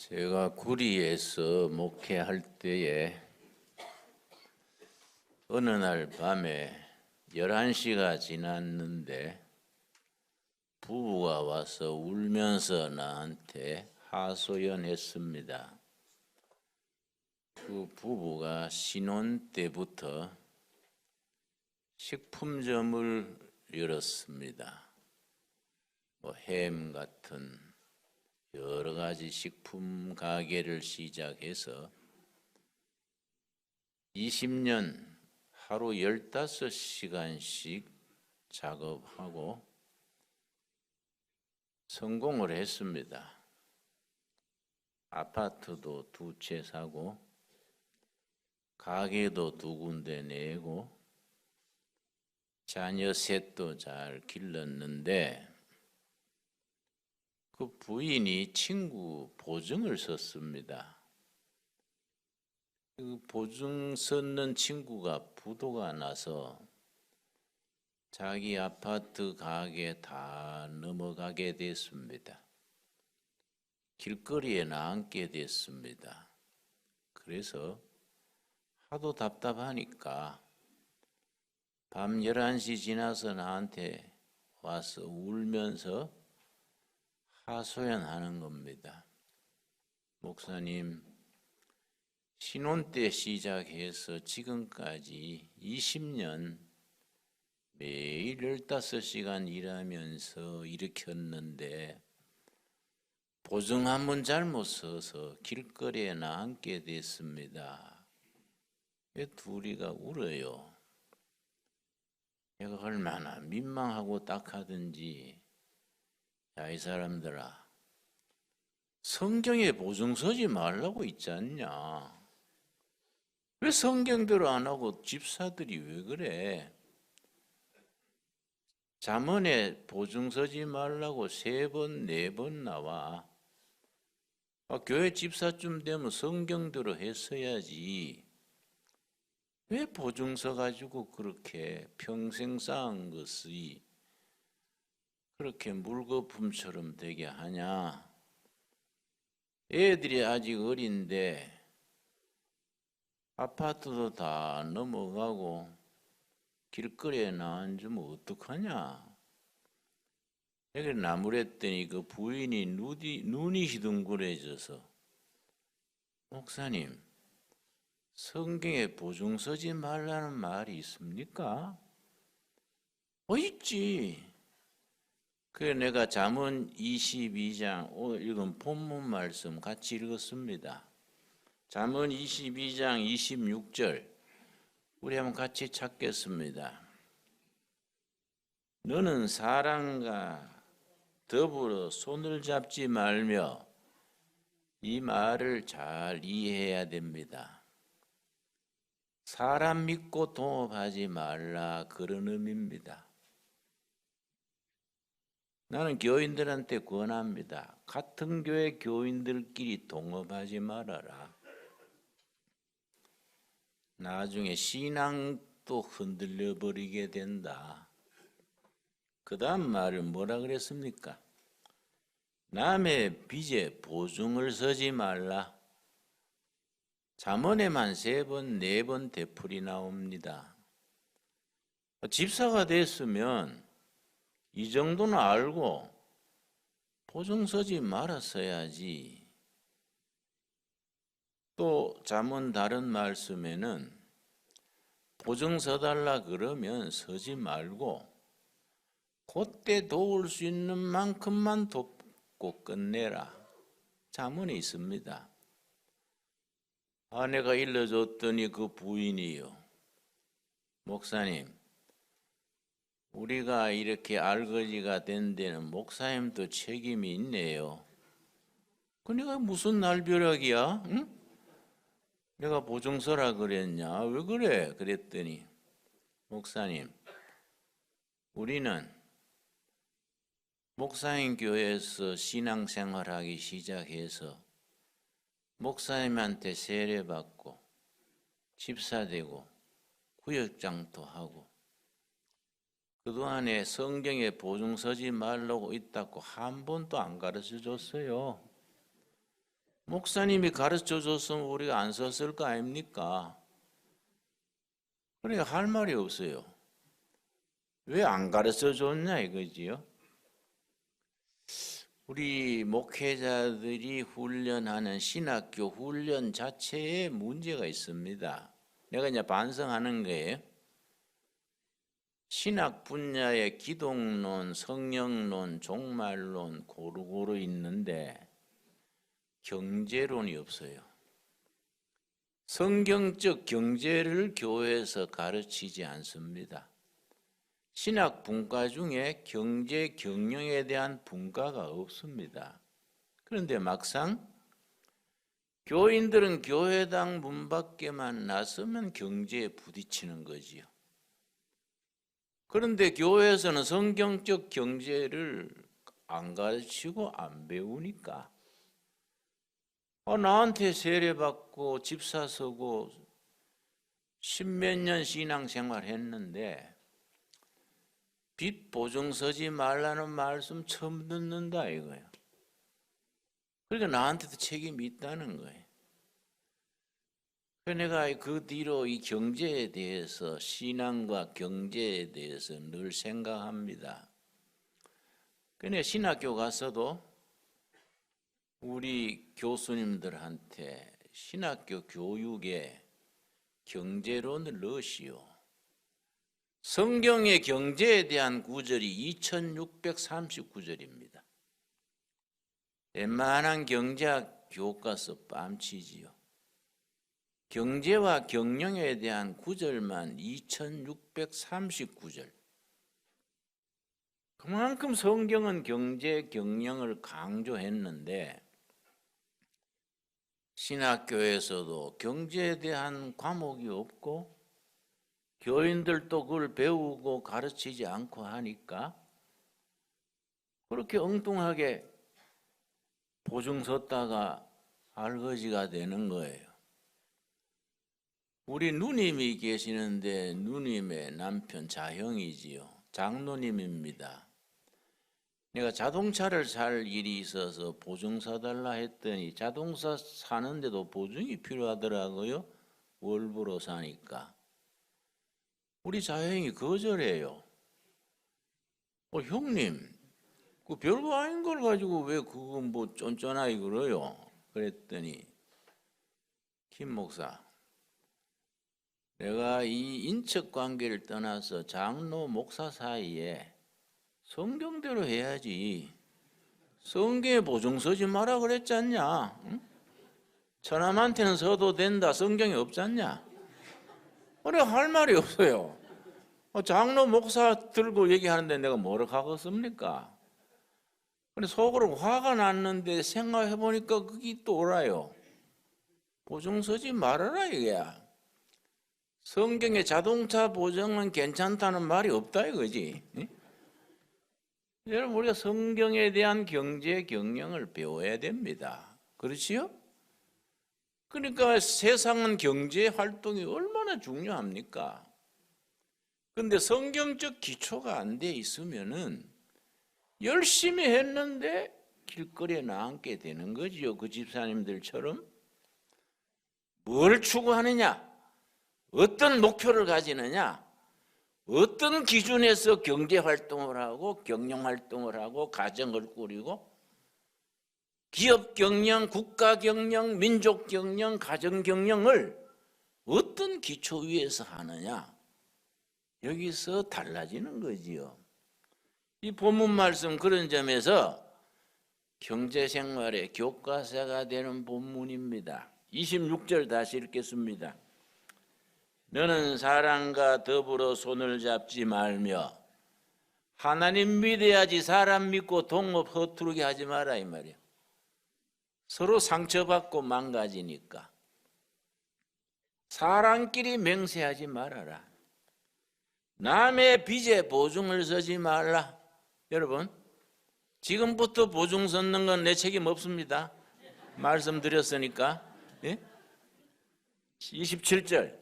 제가 구리에서 목회할 때에 어느 날 밤에 11시가 지났는데 부부가 와서 울면서 나한테 하소연했습니다. 그 부부가 신혼 때부터 식품점을 열었습니다. 뭐 햄 같은 여러 가지 식품 가게를 시작해서 20년 하루 15시간씩 작업하고 성공을 했습니다. 아파트도 두 채 사고 가게도 두 군데 내고 자녀 셋도 잘 길렀는데 그 부인이 친구 보증을 썼습니다. 그 보증 썼는 친구가 부도가 나서 자기 아파트 가게 다 넘어가게 됐습니다. 길거리에 나앉게 됐습니다. 그래서 하도 답답하니까 밤 11시 지나서 나한테 와서 울면서 하소연하는 겁니다. 목사님, 신혼 때 시작해서 지금까지 20년 매일 15시간 일하면서 일으켰는데 보증 한 번 잘못 써서 길거리에 나앉게 됐습니다. 왜 둘이가 울어요? 내가 얼마나 민망하고 딱하든지 야, 이 사람들아. 성경에 보증 서지 말라고 있지 않냐? 왜 성경대로 안 하고 집사들이 왜 그래? 잠언에 보증 서지 말라고 세 번, 네 번 나와. 아, 교회 집사쯤 되면 성경대로 했어야지. 왜 보증 서 가지고 그렇게 평생 쌓은 것이 그렇게 물거품처럼 되게 하냐? 애들이 아직 어린데 아파트도 다 넘어가고 길거리에 나앉으면 어떡하냐? 여기 나무랬더니 그 부인이 눈이, 눈이 희둥그레져서 목사님 성경에 보증 서지 말라는 말이 있습니까? 어 있지. 그래 내가 잠언 22장 오늘 읽은 본문 말씀 같이 읽었습니다. 잠언 22장 26절 우리 한번 같이 찾겠습니다. 너는 사랑과 더불어 손을 잡지 말며 이 말을 잘 이해해야 됩니다. 사람 믿고 동업하지 말라 그런 의미입니다. 나는 교인들한테 권합니다. 같은 교회 교인들끼리 동업하지 말아라. 나중에 신앙도 흔들려 버리게 된다. 그 다음 말을 뭐라 그랬습니까? 남의 빚에 보증을 서지 말라. 잠언에만 세 번, 네번 되풀이 나옵니다. 집사가 됐으면 이 정도는 알고 보증 서지 말았어야지. 또 잠언 다른 말씀에는 보증 서달라 그러면 서지 말고 그때 도울 수 있는 만큼만 돕고 끝내라. 잠언에 있습니다. 아내가 일러줬더니 그 부인이요. 목사님, 우리가 이렇게 알거지가 된 데는 목사님도 책임이 있네요. 그 내가 무슨 날벼락이야? 응? 내가 보증서라 그랬냐? 왜 그래? 그랬더니 목사님, 우리는 목사님 교회에서 신앙생활하기 시작해서 목사님한테 세례받고 집사되고 구역장도 하고 그동안에 성경에 보증 서지 말라고 있다고 한 번도 안 가르쳐 줬어요. 목사님이 가르쳐 줬으면 우리가 안 썼을 거 아닙니까? 그러니까 할 말이 없어요. 왜 안 가르쳐 줬냐 이거지요? 우리 목회자들이 훈련하는 신학교 훈련 자체에 문제가 있습니다. 내가 이제 반성하는 거예요. 신학 분야의 기독론, 성령론, 종말론 고루고루 있는데 경제론이 없어요. 성경적 경제를 교회에서 가르치지 않습니다. 신학 분과 중에 경제 경영에 대한 분과가 없습니다. 그런데 막상 교인들은 교회당 문 밖에만 나서면 경제에 부딪히는 거지요. 그런데 교회에서는 성경적 경제를 안 가르치고 안 배우니까 어, 나한테 세례받고 집 사 서고 십몇 년 신앙생활 했는데 빚 보증 서지 말라는 말씀 처음 듣는다 이거예요. 그러니까 나한테도 책임이 있다는 거예요. 내가 그 뒤로 이 경제에 대해서 신앙과 경제에 대해서 늘 생각합니다. 그래 신학교 가서도 우리 교수님들한테 신학교 교육에 경제론을 넣으시오. 성경의 경제에 대한 구절이 2639절입니다. 웬만한 경제학 교과서 뺨치지요. 경제와 경영에 대한 구절만 2639절. 그만큼 성경은 경제 경영을 강조했는데 신학교에서도 경제에 대한 과목이 없고 교인들도 그걸 배우고 가르치지 않고 하니까 그렇게 엉뚱하게 보증 섰다가 알거지가 되는 거예요. 우리 누님이 계시는데 누님의 남편 자형이지요. 장로님입니다. 내가 자동차를 살 일이 있어서 보증 사달라 했더니 자동차 사는데도 보증이 필요하더라고요. 월부로 사니까. 우리 자형이 거절해요. 어, 형님, 그 별거 아닌 걸 가지고 왜 그거 뭐 쫀쫀하게 그래요? 그랬더니, 김 목사, 내가 이 인척 관계를 떠나서 장로 목사 사이에 성경대로 해야지. 성경에 보증 서지 마라 그랬지 않냐? 응? 처남한테는 서도 된다. 성경에 없지 않냐? 그래 할 말이 없어요. 어, 장로 목사 들고 얘기하는데 내가 뭐라 하겠습니까? 근데 속으로 화가 났는데 생각해 보니까 그게 또 오라요. 보증 서지 말아라 이게야. 성경에 자동차 보증은 괜찮다는 말이 없다 이거지. 응? 여러분 우리가 성경에 대한 경제 경영을 배워야 됩니다. 그렇지요? 그러니까 세상은 경제 활동이 얼마나 중요합니까? 근데 성경적 기초가 안 돼 있으면은 열심히 했는데 길거리에 나앉게 되는 거지요. 그 집사님들처럼 뭘 추구하느냐? 어떤 목표를 가지느냐? 어떤 기준에서 경제 활동을 하고 경영 활동을 하고 가정을 꾸리고 기업 경영, 국가 경영, 민족 경영, 가정 경영을 어떤 기초 위에서 하느냐 여기서 달라지는 거지요. 이 본문 말씀 그런 점에서 경제 생활의 교과서가 되는 본문입니다. 26절 다시 읽겠습니다. 너는 사람과 더불어 손을 잡지 말며 하나님 믿어야지 사람 믿고 동업 허투르게 하지 마라 이 말이야. 서로 상처받고 망가지니까 사람끼리 맹세하지 말아라. 남의 빚에 보증을 서지 말라. 여러분, 지금부터 보증 섰는 건 내 책임 없습니다. 말씀드렸으니까. 예? 27절.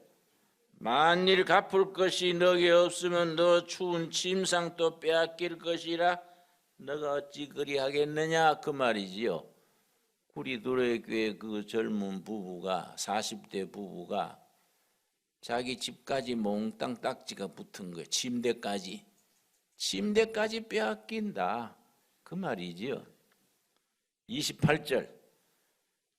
만일 갚을 것이 너게 없으면 너 추운 침상도 빼앗길 것이라 너가 어찌 그리 하겠느냐 그 말이지요. 우리 노래교회 그 젊은 부부가 40대 부부가 자기 집까지 몽땅 딱지가 붙은 거예요. 침대까지. 침대까지 빼앗긴다. 그 말이지요. 28절.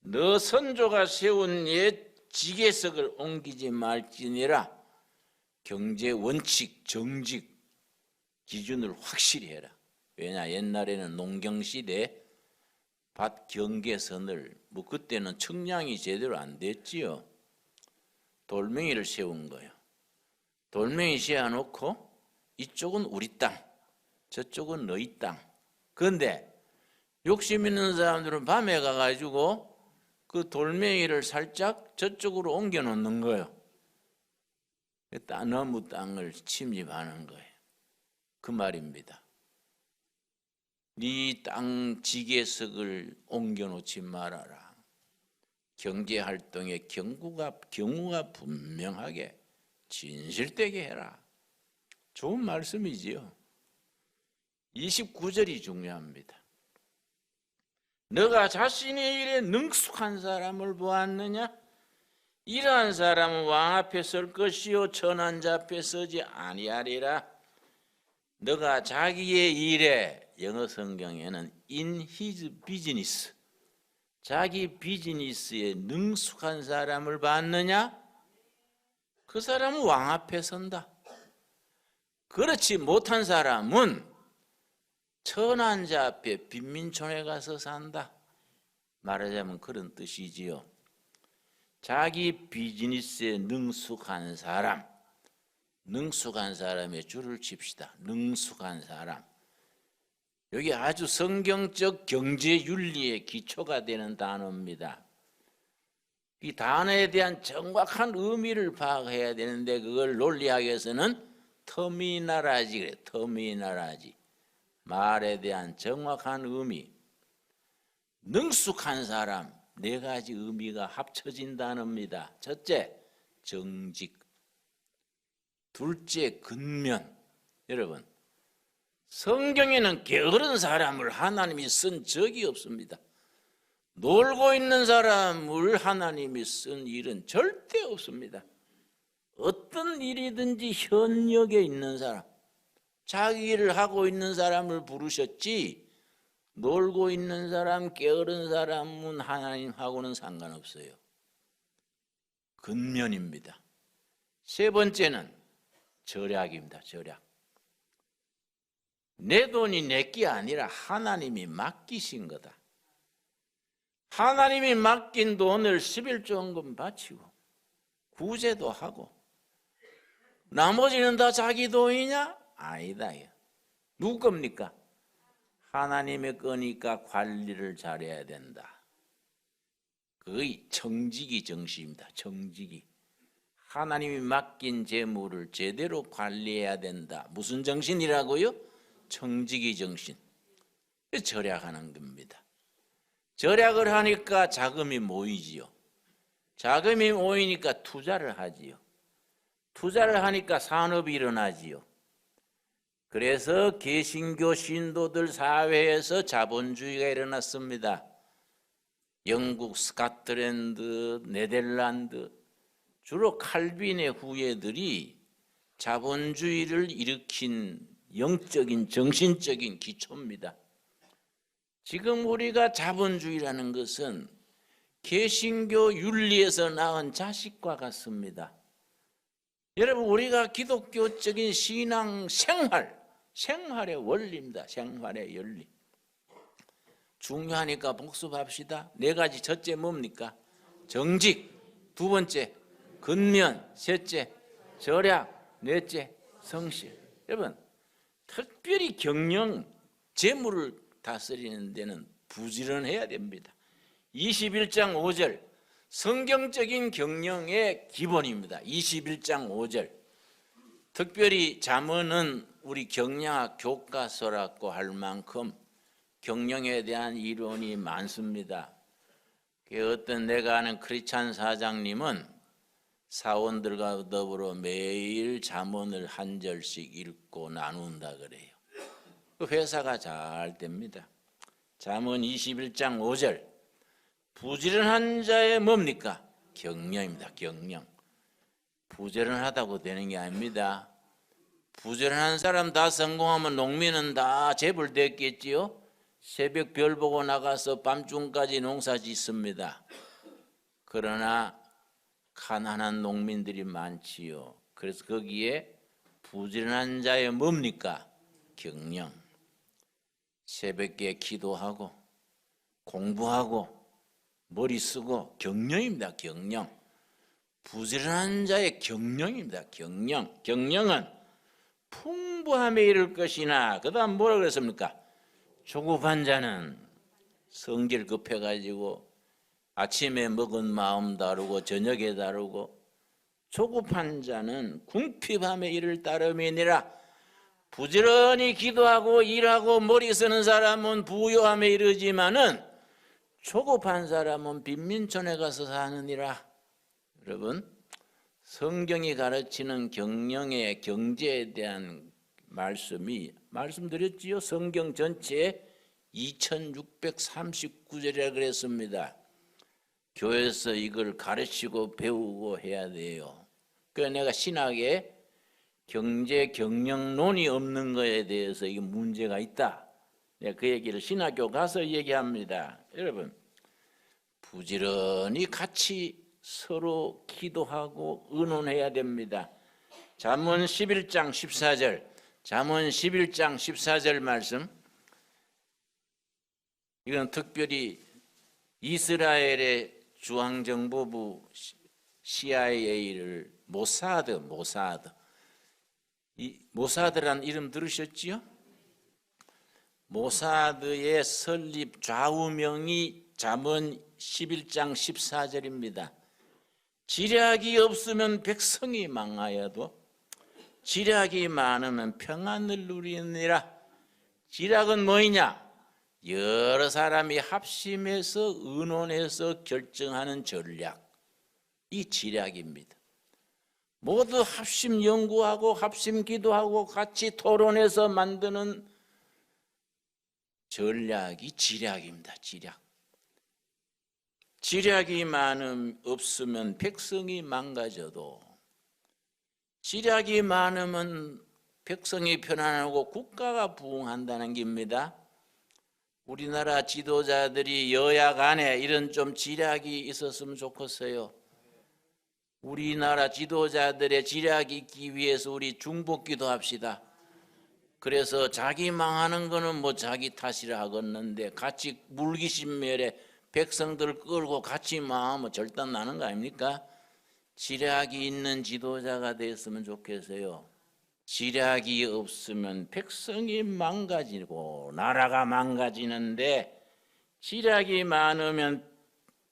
너 선조가 세운 옛 지계석을 옮기지 말지니라. 경제 원칙, 정직 기준을 확실히 해라. 왜냐 옛날에는 농경 시대 밭 경계선을 뭐 그때는 측량이 제대로 안 됐지요. 돌멩이를 세운 거예요. 돌멩이 세워놓고 이쪽은 우리 땅, 저쪽은 너희 땅. 그런데 욕심 있는 사람들은 밤에 가가지고 그 돌멩이를 살짝 저쪽으로 옮겨 놓는 거예요. 너무 땅을 침입하는 거예요. 그 말입니다. 네 땅 지계석을 옮겨 놓지 말아라. 경제 활동의 경구가 경우가 분명하게 진실되게 해라. 좋은 말씀이지요. 29절이 중요합니다. 너가 자신의 일에 능숙한 사람을 보았느냐? 이러한 사람은 왕 앞에 설 것이요 천한 자 앞에 서지 아니하리라. 너가 자기의 일에 영어 성경에는 in his business 자기 비즈니스에 능숙한 사람을 봤느냐? 그 사람은 왕 앞에 선다. 그렇지 못한 사람은 천한 자 앞에 빈민촌에 가서 산다. 말하자면 그런 뜻이지요. 자기 비즈니스에 능숙한 사람, 능숙한 사람의 줄을 칩시다. 능숙한 사람. 여기 아주 성경적 경제 윤리의 기초가 되는 단어입니다. 이 단어에 대한 정확한 의미를 파악해야 되는데 그걸 논리학에서는 터미나라지 그래. 터미나라지. 말에 대한 정확한 의미. 능숙한 사람 네 가지 의미가 합쳐진 단어입니다. 첫째, 정직. 둘째, 근면. 여러분, 성경에는 게으른 사람을 하나님이 쓴 적이 없습니다. 놀고 있는 사람을 하나님이 쓴 일은 절대 없습니다. 어떤 일이든지 현역에 있는 사람, 자기 일을 하고 있는 사람을 부르셨지, 놀고 있는 사람, 게으른 사람은 하나님하고는 상관없어요. 근면입니다. 세 번째는 절약입니다. 절약. 내 돈이 내게 아니라 하나님이 맡기신 거다. 하나님이 맡긴 돈을 11조 원금 바치고 구제도 하고 나머지는 다 자기 돈이냐? 아니다. 누구 겁니까? 하나님의 거니까 관리를 잘해야 된다. 그의 정직이 정신입니다. 정직이. 하나님이 맡긴 재물을 제대로 관리해야 된다. 무슨 정신이라고요? 정직이 정신. 절약하는 겁니다. 절약을 하니까 자금이 모이지요. 자금이 모이니까 투자를 하지요. 투자를 하니까 산업이 일어나지요. 그래서 개신교 신도들 사회에서 자본주의가 일어났습니다. 영국, 스카트랜드, 네덜란드 주로 칼빈의 후예들이 자본주의를 일으킨 영적인 정신적인 기초입니다. 지금 우리가 자본주의라는 것은 개신교 윤리에서 낳은 자식과 같습니다. 여러분 우리가 기독교적인 신앙 생활, 생활의 원리입니다. 생활의 원리. 중요하니까 복습합시다. 네 가지 첫째 뭡니까? 정직. 두 번째 근면. 셋째 절약. 넷째 성실. 여러분 특별히 경영 재물을 다스리는 데는 부지런해야 됩니다. 21장 5절 성경적인 경영의 기본입니다. 21장 5절. 특별히 잠언은 우리 경영학 교과서라고 할 만큼 경영에 대한 이론이 많습니다. 그 어떤 내가 아는 크리찬 사장님은 사원들과 더불어 매일 잠언을 한 절씩 읽고 나눈다 그래요. 그 회사가 잘 됩니다. 잠언 21장 5절 부지런한 자의 뭡니까? 경영입니다. 경영. 부지런하다고 되는 게 아닙니다. 부지런한 사람 다 성공하면 농민은 다 재벌 됐겠지요. 새벽 별 보고 나가서 밤중까지 농사 짓습니다. 그러나 가난한 농민들이 많지요. 그래서 거기에 부지런한 자의 뭡니까? 경영. 새벽에 기도하고 공부하고 머리 쓰고 경영입니다. 경영. 부지런한 자의 경영입니다. 경영. 경영은 풍부함에 이를 것이나 그 다음 뭐라 그랬습니까? 조급한 자는 성질 급해가지고 아침에 먹은 마음 다르고 저녁에 다르고 조급한 자는 궁핍함에 이를 따름이니라 부지런히 기도하고 일하고 머리 쓰는 사람은 부요함에 이르지만은 조급한 사람은 빈민촌에 가서 사느니라 여러분 성경이 가르치는 경영의 경제에 대한 말씀이 말씀드렸지요. 성경 전체에 2639절이라 그랬습니다. 교회에서 이걸 가르치고 배우고 해야 돼요. 그래서 내가 신학에 경제 경영론이 없는 것에 대해서 이게 문제가 있다. 내가 그 얘기를 신학교 가서 얘기합니다. 여러분 부지런히 같이 서로 기도하고 의논해야 됩니다. 잠언 11장 14절. 잠언 11장 14절 말씀. 이건 특별히 이스라엘의 중앙정보부 CIA를 모사드, 모사드. 이 모사드라는 이름 들으셨지요? 모사드의 설립 좌우명이 잠언 11장 14절입니다. 지략이 없으면 백성이 망하여도 지략이 많으면 평안을 누리느니라. 지략은 뭐이냐? 여러 사람이 합심해서 의논해서 결정하는 전략. 이 지략입니다. 모두 합심 연구하고 합심 기도하고 같이 토론해서 만드는 전략이 지략입니다. 지략. 지략이 많음 없으면 백성이 망가져도 지략이 많으면 백성이 편안하고 국가가 부흥한다는 겁니다. 우리나라 지도자들이 여야 간에 이런 좀 지략이 있었으면 좋겠어요. 우리나라 지도자들의 지략이 있기 위해서 우리 중복기도 합시다. 그래서 자기 망하는 거는 뭐 자기 탓이라 하겠는데 같이 물기신멸에 백성들 끌고 같이 망하면 절단 나는 거 아닙니까? 지략이 있는 지도자가 됐으면 좋겠어요. 지략이 없으면 백성이 망가지고 나라가 망가지는데 지략이 많으면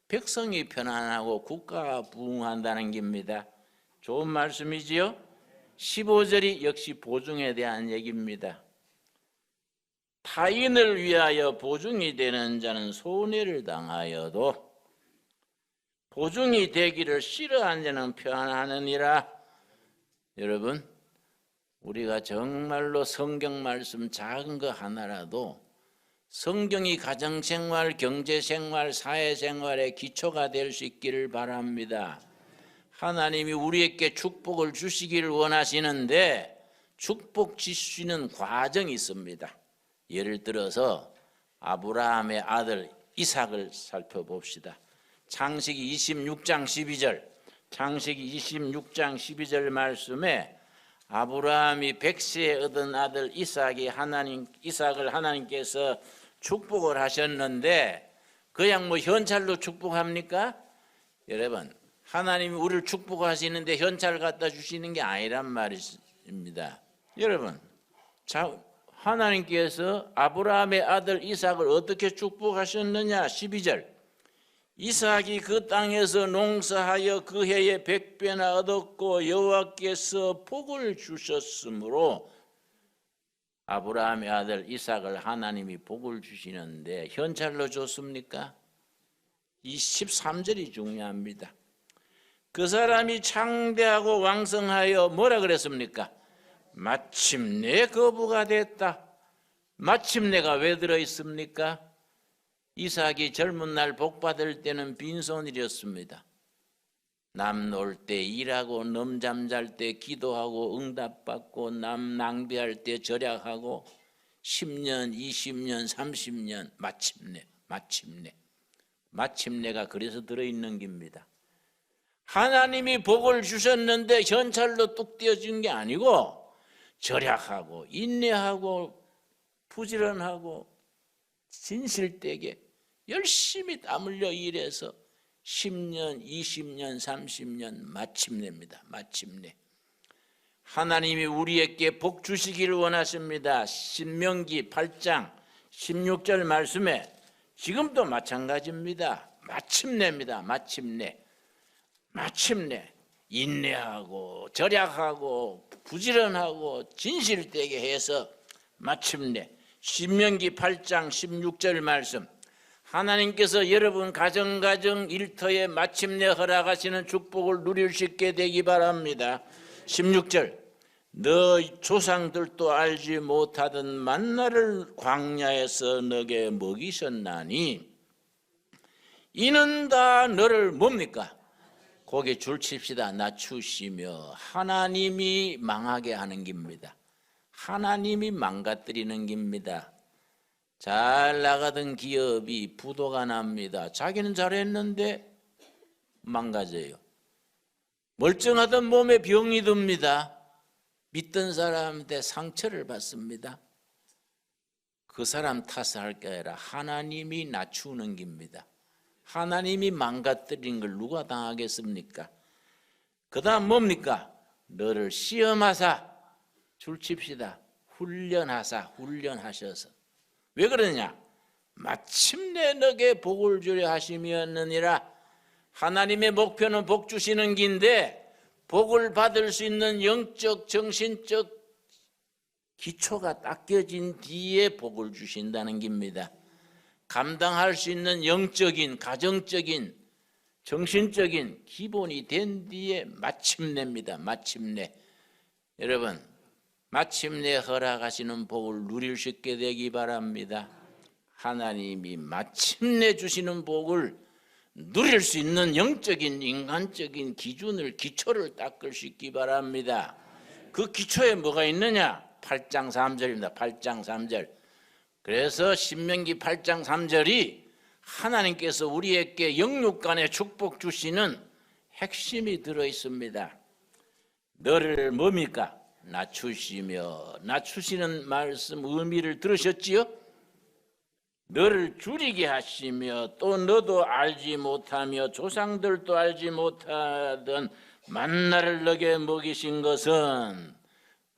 백성이 편안하고 국가가 부흥한다는 겁니다. 좋은 말씀이지요? 15절이 역시 보증에 대한 얘기입니다. 타인을 위하여 보증이 되는 자는 손해를 당하여도 보증이 되기를 싫어하는 자는 편안하느니라. 여러분, 우리가 정말로 성경 말씀 작은 거 하나라도 성경이 가정생활, 경제생활, 사회생활의 기초가 될 수 있기를 바랍니다. 하나님이 우리에게 축복을 주시기를 원하시는데 축복 주시는 과정이 있습니다. 예를 들어서 아브라함의 아들 이삭을 살펴봅시다. 창세기 26장 12절, 창세기 26장 12절 말씀에 아브라함이 백세에 얻은 아들 이삭이 하나님 이삭을 하나님께서 축복을 하셨는데 그냥 뭐 현찰로 축복합니까? 여러분 하나님이 우리를 축복하시는데 현찰 갖다 주시는 게 아니란 말입니다. 여러분 자 하나님께서 아브라함의 아들 이삭을 어떻게 축복하셨느냐? 12절. 이삭이 그 땅에서 농사하여 그 해에 백배나 얻었고 여호와께서 복을 주셨으므로 아브라함의 아들 이삭을 하나님이 복을 주시는데 현찰로 줬습니까? 이 13절이 중요합니다. 그 사람이 창대하고 왕성하여 뭐라 그랬습니까? 마침내 거부가 됐다. 마침내가 왜 들어 있습니까? 이삭이 젊은 날 복 받을 때는 빈손이었습니다. 남 놀 때 일하고 넘 잠 잘 때 기도하고 응답받고 남 낭비할 때 절약하고 10년, 20년, 30년 마침내 마침내 마침내가 그래서 들어있는 겁니다. 하나님이 복을 주셨는데 현찰로 뚝 떼어준 게 아니고 절약하고 인내하고 부지런하고 진실되게 열심히 땀 흘려 일해서 10년, 20년, 30년 마침내입니다. 마침내. 하나님이 우리에게 복 주시기를 원하십니다. 신명기 8장 16절 말씀에 지금도 마찬가지입니다. 마침내입니다. 마침내. 마침내 인내하고 절약하고 부지런하고 진실되게 해서 마침내 신명기 8장 16절 말씀 하나님께서 여러분 가정가정 일터에 마침내 허락하시는 축복을 누릴 수 있게 되기 바랍니다. 16절 너 조상들도 알지 못하던 만나를 광야에서 너게 먹이셨나니 이는 다 너를 뭡니까? 고개 줄칩시다 낮추시며 하나님이 망하게 하는 겁니다. 하나님이 망가뜨리는 겁니다. 잘 나가던 기업이 부도가 납니다. 자기는 잘했는데 망가져요. 멀쩡하던 몸에 병이 듭니다. 믿던 사람한테 상처를 받습니다. 그 사람 탓을 할 게 아니라 하나님이 낮추는 겁니다. 하나님이 망가뜨린 걸 누가 당하겠습니까? 그 다음 뭡니까? 너를 시험하사 줄칩시다. 훈련하사 훈련하셔서 왜 그러냐? 마침내 너게 복을 주려 하심이었느니라 하나님의 목표는 복 주시는 긴데 복을 받을 수 있는 영적 정신적 기초가 닦여진 뒤에 복을 주신다는 겁니다. 감당할 수 있는 영적인 가정적인 정신적인 기본이 된 뒤에 마침내입니다. 마침내. 여러분, 마침내 허락하시는 복을 누릴 수 있게 되기 바랍니다. 하나님이 마침내 주시는 복을 누릴 수 있는 영적인 인간적인 기준을 기초를 닦을 수 있기 바랍니다. 그 기초에 뭐가 있느냐? 8장 3절입니다. 8장 3절. 그래서 신명기 8장 3절이 하나님께서 우리에게 영육 간의 축복 주시는 핵심이 들어 있습니다. 너를 뭡니까? 낮추시며 낮추시는 말씀 의미를 들으셨지요? 너를 줄이게 하시며 또 너도 알지 못하며 조상들도 알지 못하던 만나를 너게 먹이신 것은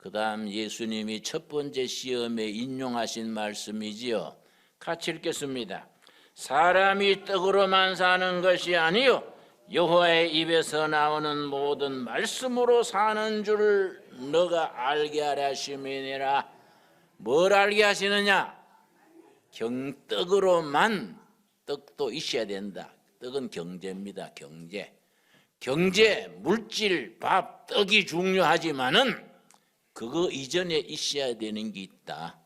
그 다음 예수님이 첫 번째 시험에 인용하신 말씀이지요. 같이 읽겠습니다. 사람이 떡으로만 사는 것이 아니요 여호와의 입에서 나오는 모든 말씀으로 사는 줄 너가 알게 하려 하심이니라. 뭘 알게 하시느냐? 경떡으로만 떡도 있어야 된다. 떡은 경제입니다. 경제. 경제, 물질, 밥, 떡이 중요하지만은 그거 이전에 있어야 되는 게 있다.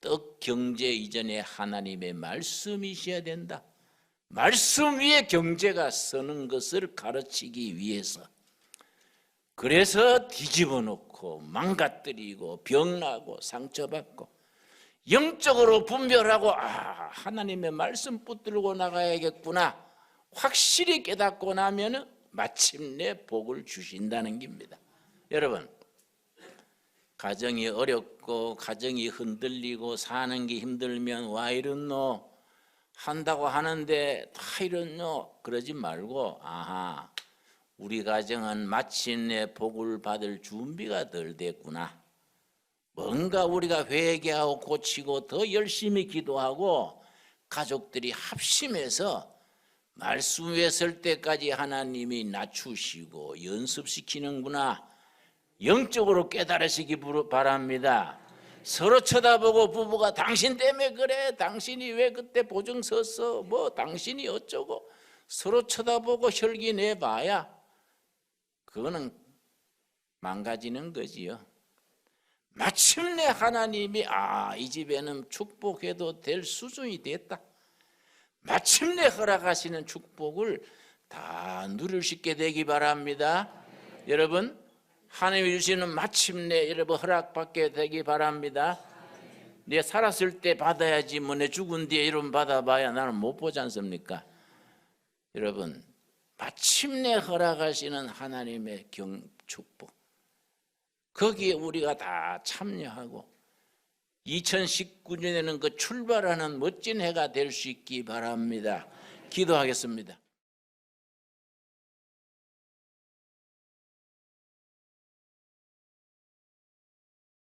떡 경제 이전에 하나님의 말씀이 있어야 된다. 말씀 위에 경제가 서는 것을 가르치기 위해서. 그래서 뒤집어 놓고 망가뜨리고 병나고 상처받고 영적으로 분별하고 아 하나님의 말씀 붙들고 나가야겠구나 확실히 깨닫고 나면은 마침내 복을 주신다는 겁니다. 여러분 가정이 어렵고 가정이 흔들리고 사는 게 힘들면 와 이렇노 한다고 하는데 다 이렇노 그러지 말고 아하 우리 가정은 마침내 복을 받을 준비가 덜 됐구나. 뭔가 우리가 회개하고 고치고 더 열심히 기도하고 가족들이 합심해서 말씀 위에 설 때까지 하나님이 낮추시고 연습시키는구나. 영적으로 깨달으시기 바랍니다. 서로 쳐다보고 부부가 당신 때문에 그래. 당신이 왜 그때 보증 섰어? 뭐 당신이 어쩌고 서로 쳐다보고 혈기 내봐야 그거는 망가지는 거지요. 마침내 하나님이 아, 이 집에는 축복해도 될 수준이 됐다. 마침내 허락하시는 축복을 다 누릴 수 있게 되기 바랍니다. 여러분 하나님이 주시는 마침내 여러분 허락받게 되기 바랍니다. 내 살았을 때 받아야지 뭐 내 죽은 뒤에 이런 받아봐야 나는 못 보지 않습니까? 여러분 마침내 허락하시는 하나님의 경 축복 거기에 우리가 다 참여하고 2019년에는 그 출발하는 멋진 해가 될 수 있기 바랍니다. 기도하겠습니다.